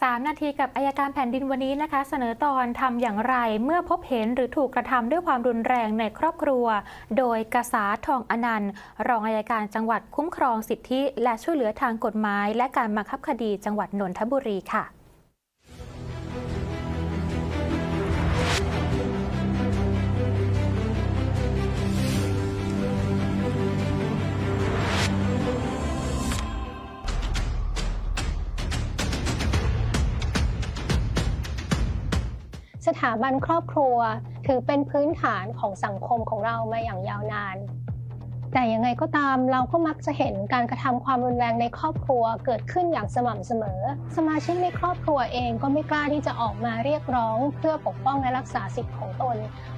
3 นาทีกับอายการแผ่นดินวันนี้นะคะ เสนอตอนทำอย่างไรเมื่อพบเห็นหรือถูกกระทำด้วยความรุนแรงในครอบครัว โดยกษาทองอนันต์รองอายการจังหวัดคุ้มครองสิทธิ และช่วยเหลือทางกฎหมาย และการบังคับคดีจังหวัดนนทบุรีค่ะ สถาบันครอบครัว ถือเป็นพื้นฐานของสังคมของเรามาอย่างยาวนาน แต่ยังไงก็ตามเราก็มักจะเห็นการกระทำความรุนแรงในครอบครัวเกิดขึ้นอย่างสม่ำเสมอ สมาชิกในครอบครัวเองก็ไม่กล้าที่จะออกมาเรียกร้อง เพื่อปกป้องและรักษาสิทธิของตน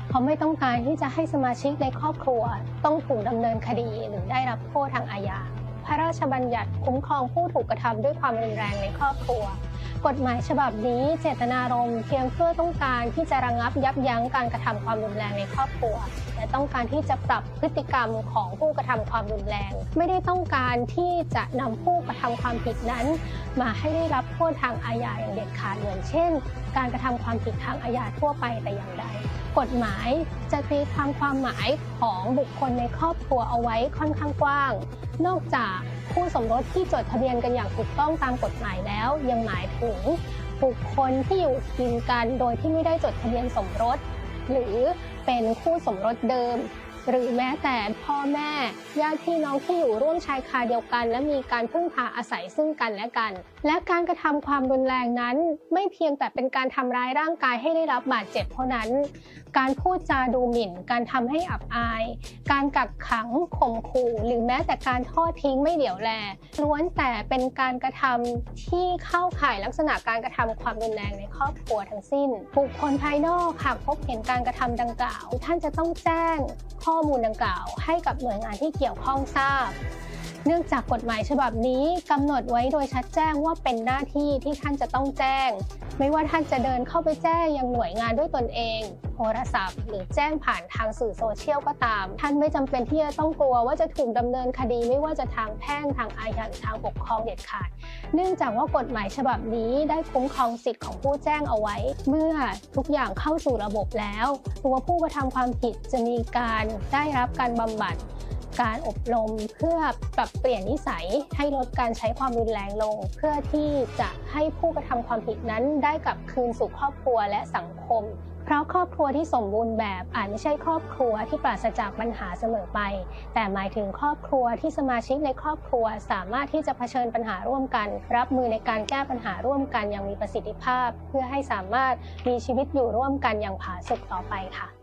เพราะไม่ต้องการที่จะให้สมาชิกในครอบครัว ต้องถูกดำเนินคดีหรือได้รับโทษทางอาญาพระราชบัญญัติคุ้มครองผู้ถูกกระทำด้วยความรุนแรงในครอบครัว กฎหมายฉบับนี้เจตนารมณ์เพียงเพื่อต้องการที่จะระงับยับยั้งการกระทำความรุนแรงในครอบครัว และต้องการที่จะปรับพฤติกรรมของผู้กระทำความรุนแรง ไม่ได้ต้องการที่จะนำผู้กระทำความผิดนั้น มาให้ได้รับโทษทางอาญาอย่างเด็ดขาดเหมือนเช่น การกระทำความผิดทางอาญาทั่วไปแต่อย่างใด กฎหมายจะตีความความหมายของบุคคลในครอบครัวเอาไว้ค่อนข้างกว้าง นอกจากคู่สมรสที่จดทะเบียนกันอย่างถูกต้องตามกฎหมายแล้ว ยังหมายถึงบุคคลที่อยู่กินกันโดยที่ไม่ได้จดทะเบียนสมรส หรือเป็นคู่สมรสเดิม หรือแม้แต่พ่อแม่ญาติพี่น้องที่อยู่ร่วมชายคาเดียวกัน และมีการพึ่งพาอาศัยซึ่งกันและกัน และการกระทำความรุนแรงนั้น ไม่เพียงแต่เป็นการทำร้ายร่างกายให้ได้รับบาดเจ็บเท่านั้น การพูดจาดูหมิ่น การทำให้อับอาย การกักขังข่มขู่หรือแม้แต่การทอดทิ้งไม่เหลียวแลล้วนแต่เป็นการกระทำที่เข้าข่ายลักษณะการกระทำความรุนแรงในครอบครัวทั้งสิ้นบุคคลภายนอกหากพบเห็นการกระทำดังกล่าว ท่านจะต้องแจ้งข้อข้อมูลดังกล่าว ให้กับหน่วยงานที่เกี่ยวข้องทราบ เนื่องจากกฎหมายฉบับนี้กำหนดไว้โดยชัดแจ้งว่าเป็นหน้าที่ที่ท่านจะต้องแจ้ง ไม่ว่าท่านจะเดินเข้าไปแจ้งยังหน่วยงานด้วยตนเอง ทรศัพท์ หรือแจ้งผ่านทางสื่อโซเชียลก็ตาม ท่านไม่จำเป็นที่จะต้องกลัวว่าจะถูกดำเนินคดีไม่ว่าจะทางแพ่งทางอาญาหรือทางปกครองเด็ดขาด เนื่องจากว่ากฎหมายฉบับนี้ได้คุ้มครองสิทธิ์ของผู้แจ้งเอาไว้ เมื่อทุกอย่างเข้าสู่ระบบแล้ว ตัวผู้กระทำความผิดจะมีการได้รับการบำบัดการอบรมเพื่อปรับเปลี่ยนนิสัยให้ลดการใช้ความรุนแรงลง เพื่อที่จะให้ผู้กระทำความผิดนั้นได้กลับคืนสู่ครอบครัวและสังคม เพราะครอบครัวที่สมบูรณ์แบบอาจไม่ใช่ครอบครัวที่ปราศจากปัญหาเสมอไป แต่หมายถึงครอบครัวที่สมาชิกในครอบครัว สามารถที่จะเผชิญปัญหาร่วมกัน รับมือในการแก้ปัญหาร่วมกันอย่างมีประสิทธิภาพ เพื่อให้สามารถมีชีวิตอยู่ร่วมกันอย่างผาสุกต่อไปค่ะ